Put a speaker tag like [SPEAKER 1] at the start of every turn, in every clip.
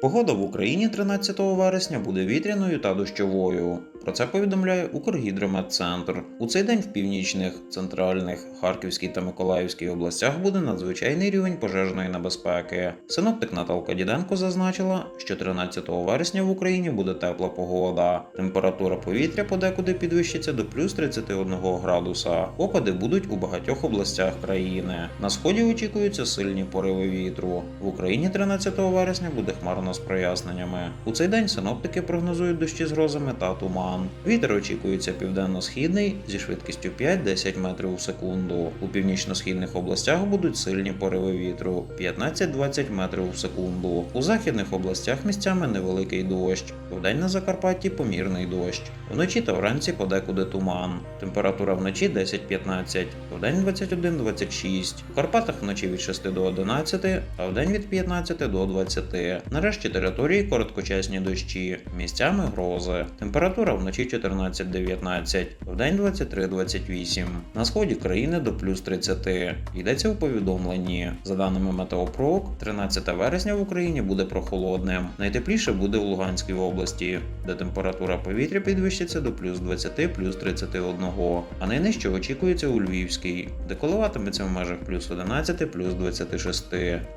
[SPEAKER 1] Погода в Україні 13 вересня буде вітряною та дощовою. Про це повідомляє Укргідрометцентр. У цей день в північних, центральних, Харківській та Миколаївській областях буде надзвичайний рівень пожежної небезпеки. Синоптик Наталка Діденко зазначила, що 13 вересня в Україні буде тепла погода. Температура повітря подекуди підвищиться до плюс 31 градуса. Опади будуть у багатьох областях країни. На сході очікуються сильні пориви вітру. В Україні 13 вересня буде хмарно з проясненнями. У цей день синоптики прогнозують дощі з грозами та туман. Вітер очікується південно-східний зі швидкістю 5-10 метрів у секунду. У північно-східних областях будуть сильні пориви вітру 15-20 метрів у секунду. У західних областях місцями невеликий дощ. Вдень на Закарпатті помірний дощ. Вночі та вранці подекуди туман. Температура вночі 10-15, вдень 21-26. В Карпатах вночі від 6 до 11, а вдень від 15 до 20. Нарешті території короткочасні дощі, місцями грози. Температура вночі 14-19, вдень 23-28. На сході країни до плюс 30. Йдеться у повідомленні. За даними Метеопрок, 13 вересня в Україні буде прохолодним. Найтепліше буде в Луганській області, де температура повітря підвищиться до плюс 20 плюс 31, а найнижче очікується у Львівській, де коливатиметься в межах плюс 11 плюс 26.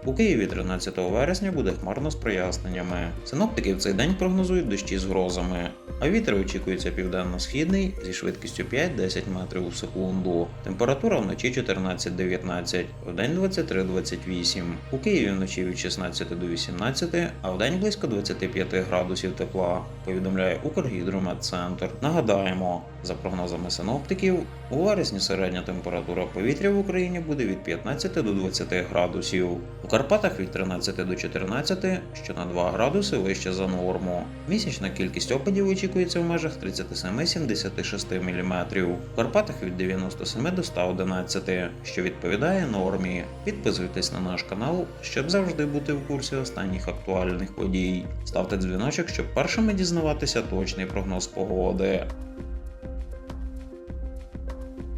[SPEAKER 1] У Києві 13 вересня буде хмарно з проясненнями. Синоптики в цей день прогнозують дощі з грозами, а вітер очікується південно-східний зі швидкістю 5-10 метрів у секунду. Температура вночі 14-19, вдень 23-28. У Києві вночі від 16 до 18, а вдень близько 25 градусів тепла, повідомляє Укргідрометцентр. Нагадаємо, за прогнозами синоптиків, у вересні середня температура повітря в Україні буде від 15 до 20 градусів. У Карпатах від 13 до 14, що на 2 градуси вище за норму. Місячна кількість опадів очікується в межах 37-76 мм. в Карпатах від 97 до 111, що відповідає нормі. Підписуйтесь на наш канал, щоб завжди бути в курсі останніх актуальних подій. Ставте дзвіночок, щоб першими дізнаватися точний прогноз погоди.